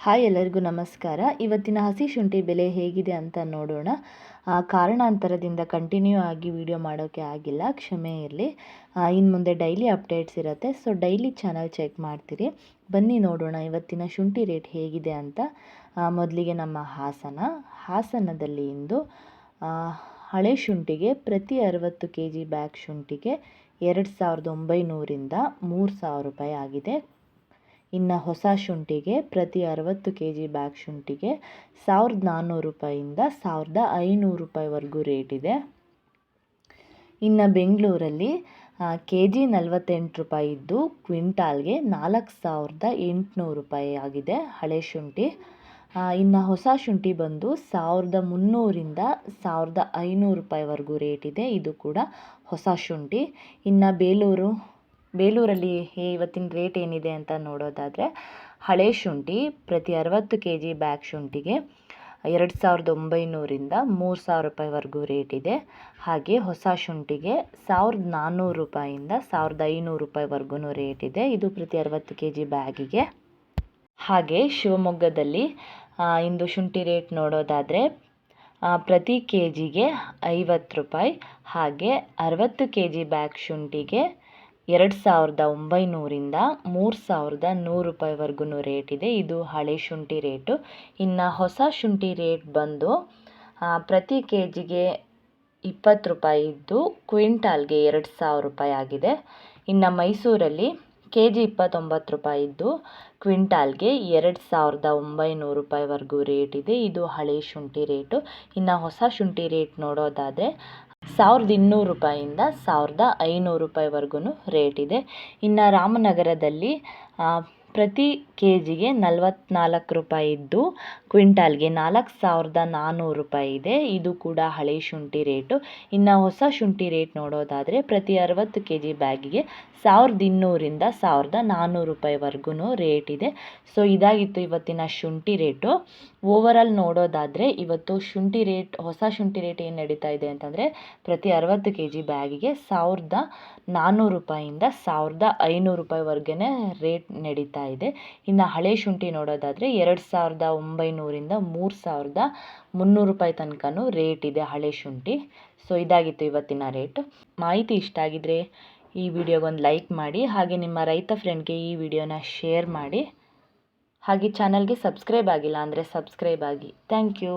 Hi ಎಲ್ಲರಿಗೂ ನಮಸ್ಕಾರ. ಇವತ್ತಿನ ಹಸಿ ಶುಂಠಿ ಬೆಲೆ ಹೇಗಿದೆ ಅಂತ ನೋಡೋಣ. ಕಾರಣಾಂತರದಿಂದ ಕಂಟಿನ್ಯೂ ಆಗಿ ವಿಡಿಯೋ ಮಾಡೋಕ್ಕೆ ಆಗಿಲ್ಲ. ಕ್ಷಮೆ ಇರಲಿ. ಇನ್ನು ಮುಂದೆ ಡೈಲಿ ಅಪ್ಡೇಟ್ಸ್ ಇರುತ್ತೆ. ಸೊ ಡೈಲಿ ಚಾನಲ್ ಚೆಕ್ ಮಾಡ್ತೀರಿ. ಬನ್ನಿ ನೋಡೋಣ ಇವತ್ತಿನ ಶುಂಠಿ ರೇಟ್ ಹೇಗಿದೆ ಅಂತ. ಮೊದಲಿಗೆ ನಮ್ಮ ಹಾಸನ. ಹಾಸನದಲ್ಲಿ ಇಂದು ಹಳೆ ಶುಂಠಿಗೆ ಪ್ರತಿ ಅರವತ್ತು ಕೆ ಜಿ ಬ್ಯಾಗ್ ಶುಂಠಿಗೆ ಎರಡು ಸಾವಿರದ ಒಂಬೈನೂರಿಂದ ಮೂರು ಸಾವಿರ ರೂಪಾಯಿ ಆಗಿದೆ. ಇನ್ನು ಹೊಸ ಶುಂಠಿಗೆ ಪ್ರತಿ ಅರವತ್ತು ಕೆ ಜಿ ಬ್ಯಾಗ್ ಶುಂಠಿಗೆ ಸಾವಿರದ ನಾನ್ನೂರು ರೂಪಾಯಿಂದ ಸಾವಿರದ ಐನೂರು ರೂಪಾಯಿವರೆಗೂ ರೇಟ್ ಇದೆ. ಇನ್ನು ಬೆಂಗಳೂರಲ್ಲಿ ಕೆ ಜಿ ನಲವತ್ತೆಂಟು ರೂಪಾಯಿ ಇದ್ದು ಕ್ವಿಂಟಾಲ್ಗೆ ನಾಲ್ಕು ಸಾವಿರದ ಎಂಟುನೂರು ರೂಪಾಯಿ ಆಗಿದೆ ಹಳೆ ಶುಂಠಿ. ಇನ್ನು ಹೊಸ ಶುಂಠಿ ಬಂದು ಸಾವಿರದ ಮುನ್ನೂರಿಂದ ಸಾವಿರದ ಐನೂರು ರೂಪಾಯಿವರೆಗೂ ರೇಟ್ ಇದೆ. ಇದು ಕೂಡ ಹೊಸ ಶುಂಠಿ. ಇನ್ನು ಬೇಲೂರು ಬೇಲೂರಲ್ಲಿ ಇವತ್ತಿನ ರೇಟ್ ಏನಿದೆ ಅಂತ ನೋಡೋದಾದರೆ, ಹಳೆ ಶುಂಠಿ ಪ್ರತಿ ಅರವತ್ತು ಕೆ ಜಿ ಬ್ಯಾಗ್ ಶುಂಠಿಗೆ ಎರಡು ಸಾವಿರದ ಒಂಬೈನೂರಿಂದ ಮೂರು ಸಾವಿರ ರೂಪಾಯಿವರೆಗೂ ರೇಟ್ ಇದೆ. ಹಾಗೆ ಹೊಸ ಶುಂಠಿಗೆ ಸಾವಿರದ ನಾನ್ನೂರು ರೂಪಾಯಿಂದ ಸಾವಿರದ ಐನೂರು ರೂಪಾಯಿವರೆಗೂ ರೇಟ್ ಇದೆ. ಇದು ಪ್ರತಿ ಅರವತ್ತು ಕೆ ಜಿ ಬ್ಯಾಗಿಗೆ. ಹಾಗೆ ಶಿವಮೊಗ್ಗದಲ್ಲಿ ಇಂದು ಶುಂಠಿ ರೇಟ್ ನೋಡೋದಾದರೆ ಪ್ರತಿ ಕೆ ಜಿಗೆ ಐವತ್ತು ರೂಪಾಯಿ. ಹಾಗೆ ಅರವತ್ತು ಕೆ ಜಿ ಬ್ಯಾಗ್ ಶುಂಠಿಗೆ ಎರಡು ಸಾವಿರದ ಒಂಬೈನೂರಿಂದ ಮೂರು ಸಾವಿರದ ನೂರು ರೂಪಾಯಿವರೆಗೂ ರೇಟ್ ಇದೆ. ಇದು ಹಳೆ ಶುಂಠಿ ರೇಟು. ಇನ್ನು ಹೊಸ ಶುಂಠಿ ರೇಟ್ ಬಂದು ಪ್ರತಿ ಕೆ ಜಿಗೆ ಇಪ್ಪತ್ತು ರೂಪಾಯಿ ಇದ್ದು, ಕ್ವಿಂಟಾಲ್ಗೆ ಎರಡು ಸಾವಿರ ರೂಪಾಯಿ ಆಗಿದೆ. ಇನ್ನು ಮೈಸೂರಲ್ಲಿ ಕೆ ಜಿ ಇಪ್ಪತ್ತೊಂಬತ್ತು ರೂಪಾಯಿ ಇದ್ದು, ಕ್ವಿಂಟಾಲ್ಗೆ ಎರಡು ಸಾವಿರದ ಒಂಬೈನೂರು ರೂಪಾಯಿವರೆಗೂ ರೇಟ್ ಇದೆ. ಇದು ಹಳೆ ಶುಂಠಿ ರೇಟು. ಇನ್ನು ಹೊಸ ಶುಂಠಿ ರೇಟ್ ನೋಡೋದಾದರೆ ಸಾವಿರದ ಇನ್ನೂರು ರೂಪಾಯಿಂದ ಸಾವಿರದ ಐನೂರು ರೂಪಾಯಿವರೆಗೂ ರೇಟ್ ಇದೆ. ಇನ್ನು ರಾಮನಗರದಲ್ಲಿ ಪ್ರತಿ ಕೆ ಜಿಗೆ ನಲವತ್ನಾಲ್ಕು ರೂಪಾಯಿ ಇದ್ದು, ಕ್ವಿಂಟಾಲ್ಗೆ ನಾಲ್ಕು ಸಾವಿರದ ನಾನ್ನೂರು ರೂಪಾಯಿ ಇದೆ. ಇದು ಕೂಡ ಹಳೆ ಶುಂಠಿ ರೇಟು. ಇನ್ನು ಹೊಸ ಶುಂಠಿ ರೇಟ್ ನೋಡೋದಾದರೆ, ಪ್ರತಿ ಅರವತ್ತು ಕೆ ಜಿ ಬ್ಯಾಗಿಗೆ ಸಾವಿರದ ಇನ್ನೂರಿಂದ ಸಾವಿರದ ನಾನ್ನೂರು ರೂಪಾಯಿವರೆಗೂ ರೇಟ್ ಇದೆ. ಸೊ, ಇದಾಗಿತ್ತು ಇವತ್ತಿನ ಶುಂಠಿ ರೇಟು. ಓವರಾಲ್ ನೋಡೋದಾದರೆ, ಇವತ್ತು ಶುಂಠಿ ರೇಟ್, ಹೊಸ ಶುಂಠಿ ರೇಟ್ ಏನು ನಡೀತಾ ಇದೆ ಅಂತಂದರೆ, ಪ್ರತಿ ಅರವತ್ತು ಕೆ ಜಿ ಬ್ಯಾಗಿಗೆ ಸಾವಿರದ ನಾನ್ನೂರು ರೂಪಾಯಿಯಿಂದ ಸಾವಿರದ ಐನೂರು ರೂಪಾಯಿವರೆಗೆ ರೇಟ್ ನಡೀತಾ ಇದೆ. ಇನ್ನು ಹಳೆ ಶುಂಠಿ ನೋಡೋದಾದರೆ ಎರಡು ಸಾವಿರದ ಒಂಬೈನೂರಿಂದ ಮೂರು ಸಾವಿರದ ಮುನ್ನೂರು ರೂಪಾಯಿ ತನಕನೂ ರೇಟ್ ಇದೆ ಹಳೆ ಶುಂಠಿ. ಸೊ ಇದಾಗಿತ್ತು ಇವತ್ತಿನ ರೇಟ್. ಮಾಹಿತಿ ಇಷ್ಟ ಆಗಿದ್ರೆ ಈ ವಿಡಿಯೋಗೊಂದು ಲೈಕ್ ಮಾಡಿ, ಹಾಗೆ ನಿಮ್ಮ ರೈತ ಫ್ರೆಂಡ್ಗೆ ಈ ವಿಡಿಯೋನ ಶೇರ್ ಮಾಡಿ. ಹಾಗೆ ಚಾನಲ್ಗೆ ಸಬ್ಸ್ಕ್ರೈಬ್ ಆಗಿಲ್ಲ ಅಂದರೆ ಸಬ್ಸ್ಕ್ರೈಬ್ ಆಗಿ. Thank you